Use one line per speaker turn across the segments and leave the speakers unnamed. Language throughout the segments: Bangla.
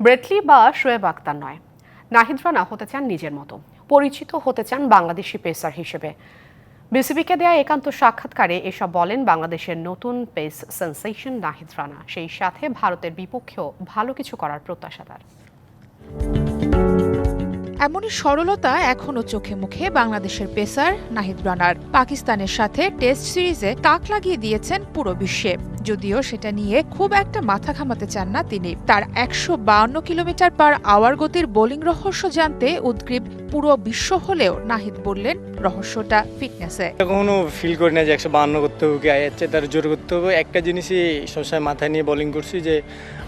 ব্রেটলি বা শোয়েব আক্তার নয়। নাহিদ রানা হতে চান নিজের মতো। পরিচিত হতে চান বাংলাদেশি পেসার হিসেবে। বিসিবিকে দেয়া একান্ত সাক্ষাৎকারে এসব বলেন বাংলাদেশের নতুন পেস সেন্সেশন নাহিদ রানা। সেই সাথে ভারতের বিপক্ষেও ভালো কিছু করার প্রত্যাশা তার।
এমনই সরলতা এখনও চোখে মুখে বাংলাদেশের পেসার নাহিদ রানার। পাকিস্তানের সাথে টেস্ট সিরিজে তাক লাগিয়ে দিয়েছেন পুরো বিশ্বে। যদিও সেটা নিয়ে খুব একটা মাথা ঘামাতে চান না তিনি। তার একশো বাউন্ন কিলোমিটার পার আওয়ার গতির বোলিং রহস্য জানতে উদ্গ্রীব পুরো বিশ্ব হলেও নাহিদ বললেন, রহস্যটা ফিটনেসে।
কখনো ফিল করি না যে একশো বান্ন করতে হবে কি যাচ্ছে তার জোর করতে হবে। একটা জিনিসই সবসময় মাথায় নিয়ে বোলিং করছি যে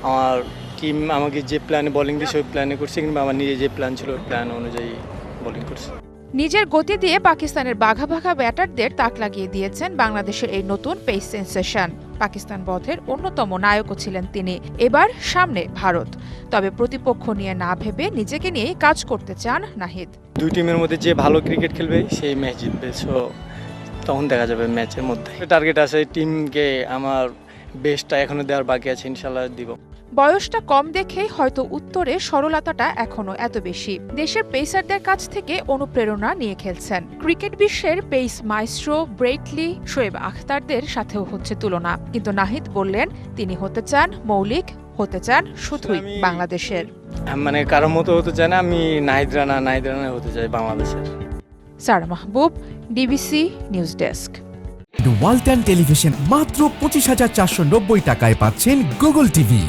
আমার টিম আমাকে যে প্ল্যানে বোলিং দিয়েছে ওই প্ল্যানে করছি কিংবা আমার নিজে যে প্ল্যান ছিল ওই প্ল্যান অনুযায়ী বোলিং করছি।
নিজের গতি দিয়ে পাকিস্তানের বাঘা বাঘা ব্যাটারদের তাক লাগিয়ে দিয়েছেন বাংলাদেশের এই নতুন পেস সেন্সেশন পাকিস্তান বধের অন্যতম নায়কও ছিলেন তিনি। এবার সামনে ভারত। তবে প্রতিপক্ষ নিয়ে না ভেবে নিজেকে নিয়ে কাজ করতে চান নাহিদ।
দুই টিমের মধ্যে যে ভালো ক্রিকেট খেলবে সেই ম্যাচ জিতবে। সো তখন দেখা যাবে ম্যাচের মধ্যে। টার্গেট আছে টিমকে আমার বেস্টটা এখনও দেওয়ার বাকি আছে ইনশাল্লাহ দিব।
বয়সটা কম দেখেই হয়তো উত্তরে সরলতাটা এখনও এত বেশি। দেশের পেসারদের কাছ থেকে অনুপ্রেরণা নিয়ে খেলছেন। ক্রিকেট বিশ্বের pace maestro Brett Lee Shoaib আখতারদের সাথেও হচ্ছে তুলনা। কিন্তু নাহিদ বললেন তিনি হতে চান মৌলিক হতে চান শুধুই বাংলাদেশের।
মানে কারও মতো হতে চাই না আমি নাহিদ রানা নাহিদ রানা হতে চাই বাংলাদেশের।
Sara Mahbub DBC news desk.
Walton television মাত্র পঁচিশ হাজার চারশো নব্বই টাকায় পাচ্ছেন গুগল টিভি